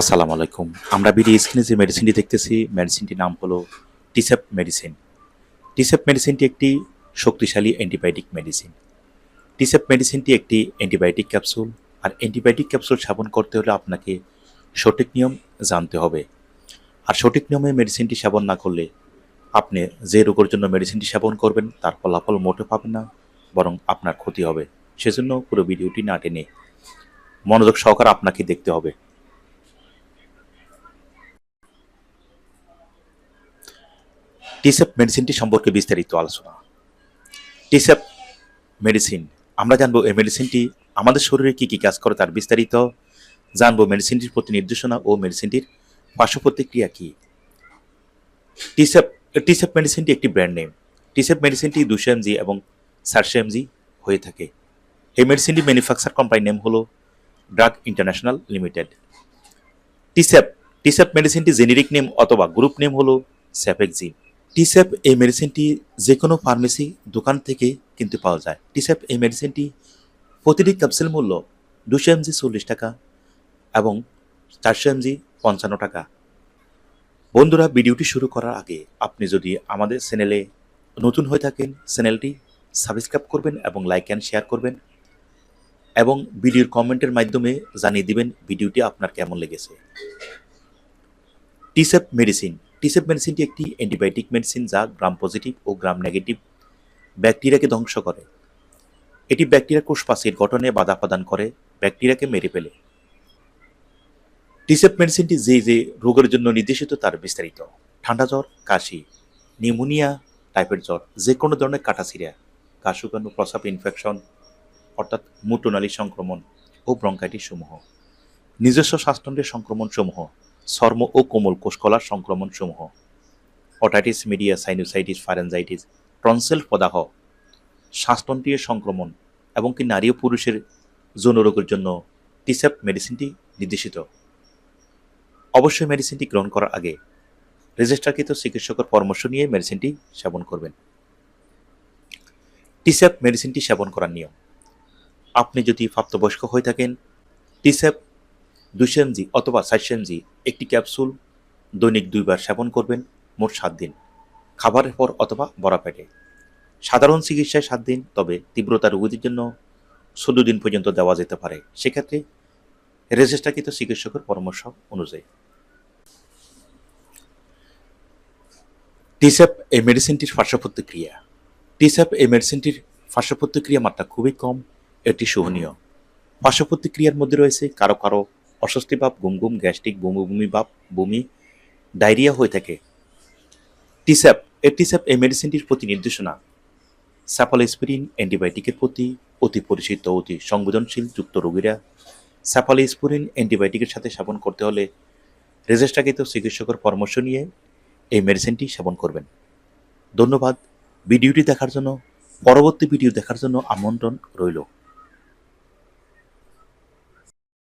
আসসালামু আলাইকুম। আমরা ভিডিও স্ক্রিনে যে মেডিসিনটি দেখতেছি। মেডিসিনটির নাম হলো টিসেপ মেডিসিন টিসেপ মেডিসিনটি একটি শক্তিশালী অ্যান্টিবায়োটিক মেডিসিন টিসেপ মেডিসিনটি একটি অ্যান্টিবায়োটিক ক্যাপসুল আর অ্যান্টিবায়োটিক ক্যাপসুল সেবন করতে হলে আপনাকে সঠিক নিয়ম জানতে হবে। আর সঠিক নিয়মে মেডিসিনটি সেবন না করলে আপনি যে রোগের জন্য মেডিসিনটি সেবন করবেন, তার ফলাফল মোটে পাবেন না, বরং আপনার ক্ষতি হবে। সেজন্য পুরো ভিডিওটি না টেনে মনোযোগ সহকারে আপনাকে দেখতে হবে। টিসেপ মেডিসিনটি সম্পর্কে বিস্তারিত আলোচনা। টিসেপ মেডিসিন আমরা জানব এই মেডিসিনটি আমাদের শরীরে কী কী কাজ করে তার বিস্তারিত। জানব মেডিসিনটির প্রতি নির্দেশনা ও মেডিসিনটির পার্শ্ব প্রতিক্রিয়া কী। টিসেপ টিসেপ মেডিসিনটি একটি ব্র্যান্ড নেম টিসেপ মেডিসিনটি দুশো এমজি এবং চারশো এমজি হয়ে থাকে। এই মেডিসিনটি ম্যানুফ্যাকচার কোম্পানির নেম হলো ড্রাগ ইন্টারন্যাশনাল লিমিটেড টিসেপ টিসেপ মেডিসিনটি জেনেরিক নেম অথবা গ্রুপ নেম হলো স্যাপেক্সি টিসেপ এই মেডিসিনটি যে কোনো ফার্মেসি দোকান থেকে কিনতে পাওয়া যায়। টিসেপ এই মেডিসিনটি প্রতিটি ক্যাপসুল মূল্য দুশো এমজি চল্লিশ টাকা এবং চারশো এমজি পঞ্চান্ন টাকা। বন্ধুরা, ভিডিওটি শুরু করার আগে আপনি যদি আমাদের চ্যানেলে নতুন হয়ে থাকেন চ্যানেলটি সাবস্ক্রাইব করবেন এবং লাইক অ্যান্ড শেয়ার করবেন এবং ভিডিওর কমেন্টের মাধ্যমে জানিয়ে দিবেন ভিডিওটি আপনার কেমন লেগেছে। টিসেপ মেডিসিন টিসেপ মেডিসিনটি একটি অ্যান্টিবায়োটিক মেডিসিন যা গ্রাম পজিটিভ ও গ্রাম নেগেটিভ ব্যাকটেরিয়াকে ধ্বংস করে। এটি ব্যাকটেরিয়া কোষপাশির গঠনে বাধা প্রদান করে, ব্যাকটেরিয়াকে মেরে ফেলে। টিসেপ মেডিসিনটি যে যে রোগের জন্য নির্দেশিত তার বিস্তারিত। ঠান্ডা জ্বর, কাশি, নিউমোনিয়া টাইপের জ্বর, যে কোনো ধরনের কাটাছিরা কাশুকানু প্রসাব ইনফেকশন অর্থাৎ মূত্রনালী সংক্রমণ ও ব্রঙ্কাইটিস সমূহ। নিজস্ব শ্বাসতন্ত্রের সংক্রমণ সমূহ চর্ম ও কোমল কোষকলার সংক্রমণ সমূহ otitis, media, sinusitis, pharyngitis, tonsil প্রদাহ, শ্বাসতন্ত্রীয় সংক্রমণ এবং কি নারী ও পুরুষের যৌন রোগের জন্য টিসেপ মেডিসিনটি নির্দেশিত। অবশ্যই মেডিসিনটি গ্রহণ করার আগে রেজিস্টারকৃত চিকিৎসকের পরামর্শ নিয়ে মেডিসিনটি সেবন করবেন। টিসেপ মেডিসিনটি সেবন করার নিয়ম। আপনি যদি প্রাপ্তবয়স্ক হয়ে থাকেন, টিসেপ এমজি অথবা এমজি একটি ক্যাপসুল দৈনিক দুইবার সেবন করবেন মোট সাত দিন, খাবারের পর অথবা বড়া পেটে। সাধারণ চিকিৎসায় সাত দিন, তবে তীব্রতা রোগীদের জন্য ষোলো দিন পর্যন্ত দেওয়া যেতে পারে। সেক্ষেত্রে রেজিস্টারকৃত চিকিৎসকের পরামর্শ অনুযায়ী। টিসেপ এই মেডিসিনটির পার্শ্ব প্রতিক্রিয়া এই মেডিসিনটির পার্শ্ব প্রতিক্রিয়া মাত্রা খুবই কম, এটি সহনীয় পার্শ্ব প্রতিক্রিয়ার মধ্যে রয়েছে কারও কারও অস্বস্তি ভাব, গুম গুম, গ্যাস্ট্রিক, বমি বমি ভাব, বমি, ডায়রিয়া হয়ে থাকে। টিস্যাপ, এই টিস্যাপ এই মেডিসিনটির প্রতি নির্দেশনা। স্যাপালোস্পিরিন অ্যান্টিবায়োটিকের প্রতি অতি পরিচিত, অতি সংবেদনশীল যুক্ত রোগীরা স্যাপালোস্পিরিন অ্যান্টিবায়োটিকের সাথে সেবন করতে হলে রেজিস্ট্রাকৃত চিকিৎসকের পরামর্শ নিয়ে এই মেডিসিনটি সেবন করবেন। ধন্যবাদ। ভিডিওটি দেখার জন্য, পরবর্তী ভিডিও দেখার জন্য আমন্ত্রণ রইল।